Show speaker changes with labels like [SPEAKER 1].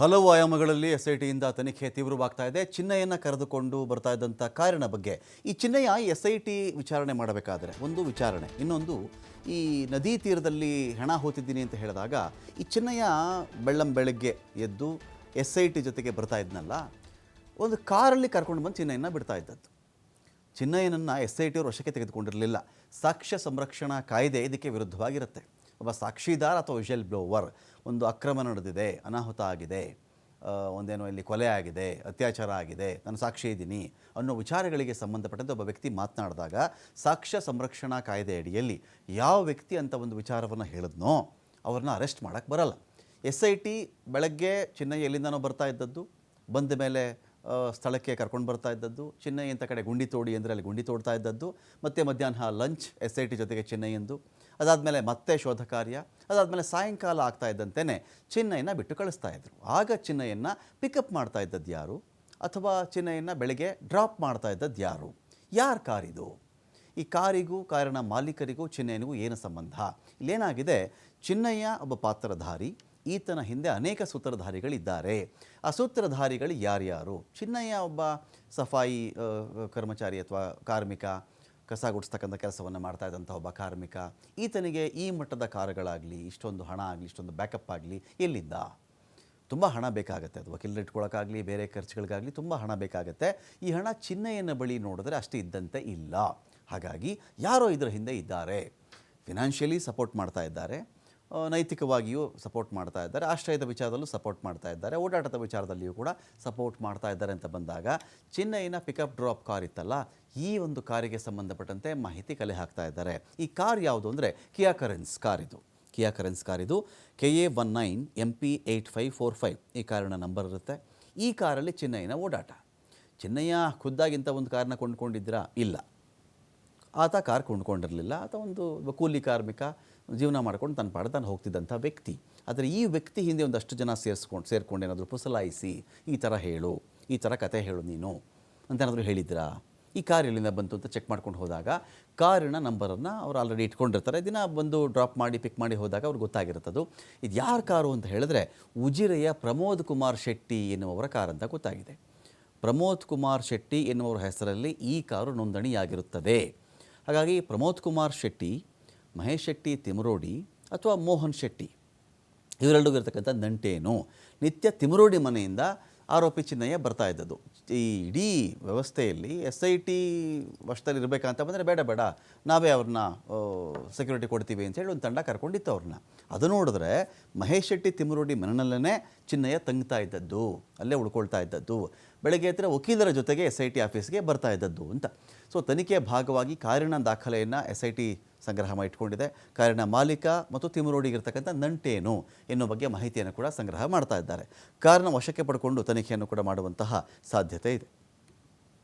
[SPEAKER 1] ಹಲವು ಆಯಾಮಗಳಲ್ಲಿ S I ಟಿಯಿಂದ ತನಿಖೆ ತೀವ್ರವಾಗ್ತಾ ಇದೆ. ಚಿನ್ನಯ್ಯನ ಕರೆದುಕೊಂಡು ಬರ್ತಾ ಇದ್ದಂಥ ಕಾರಣ ಬಗ್ಗೆ ಈ ಚಿನ್ನಯ್ಯ ಎಸ್ ಐ ಟಿ ವಿಚಾರಣೆ ಮಾಡಬೇಕಾದ್ರೆ ಒಂದು ವಿಚಾರಣೆ, ಇನ್ನೊಂದು ಈ ನದಿ ತೀರದಲ್ಲಿ ಹೆಣ ಹೋತಿದ್ದೀನಿ ಅಂತ ಹೇಳಿದಾಗ ಈ ಚಿನ್ನಯ್ಯ ಬೆಳ್ಳಂ ಬೆಳಗ್ಗೆ ಎದ್ದು ಎಸ್ ಐ ಟಿ ಜೊತೆಗೆ ಬರ್ತಾ ಇದ್ನಲ್ಲ, ಒಂದು ಕಾರಲ್ಲಿ ಕರ್ಕೊಂಡು ಬಂದು ಚಿನ್ನಯ್ಯನ ಬಿಡ್ತಾ ಇದ್ದದ್ದು. ಚಿನ್ನಯ್ಯನನ್ನು ಎಸ್ ಐ ಟಿಯವರು ವಶಕ್ಕೆ ತೆಗೆದುಕೊಂಡಿರಲಿಲ್ಲ. ಸಾಕ್ಷ್ಯ ಸಂರಕ್ಷಣಾ ಕಾಯ್ದೆ ಇದಕ್ಕೆ ವಿರುದ್ಧವಾಗಿರುತ್ತೆ. ಒಬ್ಬ ಸಾಕ್ಷಿದಾರ ಅಥವಾ ವಿಷಲ್ ಬ್ಲೋವರ್, ಒಂದು ಅಕ್ರಮ ನಡೆದಿದೆ, ಅನಾಹುತ ಆಗಿದೆ ಒಂದೇನೋ ಇಲ್ಲಿ ಕೊಲೆ ಆಗಿದೆ, ಅತ್ಯಾಚಾರ ಆಗಿದೆ, ನಾನು ಸಾಕ್ಷಿ ಇದ್ದೀನಿ ಅನ್ನೋ ವಿಚಾರಗಳಿಗೆ ಸಂಬಂಧಪಟ್ಟಂತೆ ಒಬ್ಬ ವ್ಯಕ್ತಿ ಮಾತನಾಡಿದಾಗ ಸಾಕ್ಷ್ಯ ಸಂರಕ್ಷಣಾ ಕಾಯ್ದೆ ಅಡಿಯಲ್ಲಿ ಯಾವ ವ್ಯಕ್ತಿ ಅಂತ ಒಂದು ವಿಚಾರವನ್ನು ಹೇಳಿದ್ನೋ ಅವ್ರನ್ನ ಅರೆಸ್ಟ್ ಮಾಡೋಕ್ಕೆ ಬರಲ್ಲ. ಎಸ್ ಐ ಟಿ ಬೆಳಗ್ಗೆ ಚೆನ್ನೈ ಎಲ್ಲಿಂದನೋ ಬರ್ತಾ ಇದ್ದದ್ದು, ಬಂದ ಮೇಲೆ ಸ್ಥಳಕ್ಕೆ ಕರ್ಕೊಂಡು ಬರ್ತಾ ಇದ್ದದ್ದು. ಚೆನ್ನೈ ಅಂತ ಕಡೆ ಗುಂಡಿ ತೋಡಿ ಅಂದರೆ ಅಲ್ಲಿ ಗುಂಡಿ ತೋಡ್ತಾ ಇದ್ದದ್ದು. ಮತ್ತು ಮಧ್ಯಾಹ್ನ ಲಂಚ್ ಎಸ್ ಐ ಟಿ ಜೊತೆಗೆ ಚೆನ್ನೈಯಂದು ಅದಾದಮೇಲೆ ಮತ್ತೆ ಶೋಧ ಕಾರ್ಯ. ಅದಾದಮೇಲೆ ಸಾಯಂಕಾಲ ಆಗ್ತಾ ಇದ್ದಂತೆಯೇ ಚೆನ್ನೈನ ಬಿಟ್ಟು ಕಳಿಸ್ತಾ ಇದ್ದರು ಆಗ ಚೆನ್ನೈಯನ್ನು ಪಿಕಪ್ ಮಾಡ್ತಾ ಇದ್ದದ್ದು ಯಾರು? ಅಥವಾ ಚೆನ್ನೈಯನ್ನು ಬೆಳಗ್ಗೆ ಡ್ರಾಪ್ ಮಾಡ್ತಾ ಇದ್ದದ್ದು ಯಾರು? ಯಾರ ಕಾರಿದು ಈ ಕಾರಿಗೂ ಕಾರಿನ ಮಾಲೀಕರಿಗೂ ಚೆನ್ನೈನಿಗೂ ಏನು ಸಂಬಂಧ? ಇಲ್ಲೇನಾಗಿದೆ ಚಿನ್ನಯ್ಯ ಒಬ್ಬ ಪಾತ್ರಧಾರಿ ಈತನ ಹಿಂದೆ ಅನೇಕ ಸೂತ್ರಧಾರಿಗಳಿದ್ದಾರೆ. ಆ ಸೂತ್ರಧಾರಿಗಳು ಯಾರ್ಯಾರು? ಚಿನ್ನಯ್ಯ ಒಬ್ಬ ಸಫಾಯಿ ಕರ್ಮಚಾರಿ ಅಥವಾ ಕಾರ್ಮಿಕ, ಕಸ ಗುಡಿಸ್ತಕ್ಕಂಥ ಕೆಲಸವನ್ನು ಮಾಡ್ತಾ ಇದ್ದಂಥ ಒಬ್ಬ ಕಾರ್ಮಿಕ. ಈತನಿಗೆ ಈ ಮಟ್ಟದ ಕಾರುಗಳಾಗಲಿ, ಇಷ್ಟೊಂದು ಹಣ ಆಗಲಿ, ಇಷ್ಟೊಂದು ಬ್ಯಾಕಪ್ ಆಗಲಿ ಎಲ್ಲಿಂದ ತುಂಬ ಹಣ ಬೇಕಾಗುತ್ತೆ ಅದು. ವಕೀಲರು ಇಟ್ಕೊಳ್ಳೋಕ್ಕಾಗಲಿ ಬೇರೆ ಖರ್ಚುಗಳಿಗಾಗಲಿ ತುಂಬ ಹಣ ಬೇಕಾಗುತ್ತೆ. ಈ ಹಣ ಚಿನ್ನಯ್ಯನ ಬಳಿ ನೋಡಿದ್ರೆ ಅಷ್ಟು ಇದ್ದಂತೆ ಇಲ್ಲ. ಹಾಗಾಗಿ ಯಾರೋ ಇದರ ಹಿಂದೆ ಇದ್ದಾರೆ. ಫಿನಾನ್ಷಿಯಲಿ ಸಪೋರ್ಟ್ ಮಾಡ್ತಾ ಇದ್ದಾರೆ. ನೈತಿಕವಾಗಿಯೂ ಸಪೋರ್ಟ್ ಮಾಡ್ತಾ ಇದ್ದಾರೆ. ಆಶ್ರಯದ ವಿಚಾರದಲ್ಲೂ ಸಪೋರ್ಟ್ ಮಾಡ್ತಾ ಇದ್ದಾರೆ. ಓಡಾಟದ ವಿಚಾರದಲ್ಲಿಯೂ ಕೂಡ ಸಪೋರ್ಟ್ ಮಾಡ್ತಾ ಇದ್ದಾರೆ ಅಂತ ಬಂದಾಗ ಚೆನ್ನೈನ ಪಿಕಪ್ ಡ್ರಾಪ್ ಕಾರ್ ಇತ್ತಲ್ಲ, ಈ ಒಂದು ಕಾರಿಗೆ ಸಂಬಂಧಪಟ್ಟಂತೆ ಮಾಹಿತಿ ಕಲೆ ಹಾಕ್ತಾ ಇದ್ದಾರೆ. ಈ ಕಾರ್ ಯಾವುದು ಅಂದರೆ ಕಿಯಾ ಕರೆನ್ಸ್ ಕಾರ್ ಇದು. ಕಿಯಾ ಕರೆನ್ಸ್ ಕಾರ್ ಇದು K A one nine M P eight five four five ಈ ಕಾರಿನ ನಂಬರ್ ಇರುತ್ತೆ. ಈ ಕಾರಲ್ಲಿ ಚೆನ್ನೈನ ಓಡಾಟ. ಚೆನ್ನಯ್ಯ ಖುದ್ದಾಗಿಂತ ಒಂದು ಕಾರನ್ನ ಕೊಂಡ್ಕೊಂಡಿದ್ದೀರಾ? ಇಲ್ಲ. ಆತ ಕಾರ್ ಕೊಂಡ್ಕೊಂಡಿರಲಿಲ್ಲ. ಆತ ಒಂದು ಕೂಲಿ ಕಾರ್ಮಿಕ, ಜೀವನ ಮಾಡ್ಕೊಂಡು ತನ್ನ ಪಾಡ ತಾನು ಹೋಗ್ತಿದ್ದಂಥ ವ್ಯಕ್ತಿ. ಆದರೆ ಈ ವ್ಯಕ್ತಿ ಹಿಂದೆ ಒಂದಷ್ಟು ಜನ ಸೇರಿಸ್ಕೊಂಡು, ಸೇರಿಕೊಂಡು ಏನಾದರೂ ಪುಸಲಾಯಿಸಿ, ಈ ಥರ ಹೇಳು, ಈ ಥರ ಕತೆ ಹೇಳು ನೀನು ಅಂತ ಏನಾದರೂ ಹೇಳಿದ್ರಾ ಈ ಕಾರ್ ಎಲ್ಲಿಂದ ಬಂತು ಅಂತ ಚೆಕ್ ಮಾಡ್ಕೊಂಡು ಹೋದಾಗ ಕಾರಿನ ನಂಬರನ್ನು ಅವ್ರು ಆಲ್ರೆಡಿ ಇಟ್ಕೊಂಡಿರ್ತಾರೆ. ದಿನ ಬಂದು ಡ್ರಾಪ್ ಮಾಡಿ, ಪಿಕ್ ಮಾಡಿ ಹೋದಾಗ ಅವ್ರಿಗೆ ಗೊತ್ತಾಗಿರುತ್ತದು ಇದು ಯಾರ ಕಾರು ಅಂತ ಹೇಳಿದ್ರೆ ಉಜಿರೆಯ ಪ್ರಮೋದ್ ಕುಮಾರ್ ಶೆಟ್ಟಿ ಎನ್ನುವವರ ಕಾರ್ ಅಂತ ಗೊತ್ತಾಗಿದೆ. ಪ್ರಮೋದ್ ಕುಮಾರ್ ಶೆಟ್ಟಿ ಎನ್ನುವರ ಹೆಸರಲ್ಲಿ ಈ ಕಾರು ನೋಂದಣಿಯಾಗಿರುತ್ತದೆ. ಹಾಗಾಗಿ ಪ್ರಮೋದ್ ಕುಮಾರ್ ಶೆಟ್ಟಿ, ಮಹೇಶ್ ಶೆಟ್ಟಿ, ತಿಮರೋಡಿ ಅಥವಾ ಮೋಹನ್ ಶೆಟ್ಟಿ ಇವರೆಲ್ಲರಿಗೂ ಇರತಕ್ಕಂಥ ನಂಟೇನು. ನಿತ್ಯ ತಿಮರೋಡಿ ಮನೆಯಿಂದ ಆರೋಪಿ ಚಿನ್ನಯ್ಯ ಬರ್ತಾ ಇದ್ದದ್ದು. ಈ ಇಡೀ ವ್ಯವಸ್ಥೆಯಲ್ಲಿ ಎಸ್ ಐ ಟಿ ವಶದಲ್ಲಿ ಇರಬೇಕಂತ ಬಂದರೆ ಬೇಡ ಬೇಡ. ನಾವೇ ಅವ್ರನ್ನ ಸೆಕ್ಯೂರಿಟಿ ಕೊಡ್ತೀವಿ ಅಂತ ಹೇಳಿ ಒಂದು ತಂಡ ಕರ್ಕೊಂಡಿತ್ತು ಅವ್ರನ್ನ. ಅದು ನೋಡಿದ್ರೆ ಮಹೇಶ್ ಶೆಟ್ಟಿ ತಿಮ್ಮರೋಡಿ ಮನೆಯಲ್ಲೇ ಚಿನ್ನಯ್ಯ ತಂಗ್ತಾ ಇದ್ದದ್ದು, ಅಲ್ಲೇ ಉಳ್ಕೊಳ್ತಾ ಇದ್ದದ್ದು. ಬೆಳಗ್ಗೆ ಹತ್ತಿರ ವಕೀಲರ ಜೊತೆಗೆ ಎಸ್ ಐ ಟಿ ಆಫೀಸ್ಗೆ ಬರ್ತಾ ಇದ್ದದ್ದು ಅಂತ. ಸೊ, ತನಿಖೆಯ ಭಾಗವಾಗಿ ಕಾರಿನ ದಾಖಲೆಯನ್ನು ಎಸ್ ಐ ಟಿ ಸಂಗ್ರಹ ಮಾಡಿಟ್ಕೊಂಡಿದೆ ಕಾರಿನ ಮಾಲೀಕ ಮತ್ತು ತಿಮರೋಡಿಗಿರ್ತಕ್ಕಂಥ ನಂಟೇನು ಎನ್ನುವ ಬಗ್ಗೆ ಮಾಹಿತಿಯನ್ನು ಕೂಡ ಸಂಗ್ರಹ ಮಾಡ್ತಾ ಇದ್ದಾರೆ. ಕಾರನ್ನು ವಶಕ್ಕೆ ಪಡ್ಕೊಂಡು ತನಿಖೆಯನ್ನು ಕೂಡ ಮಾಡುವಂತಹ ಸಾಧ್ಯತೆ ಇದೆ.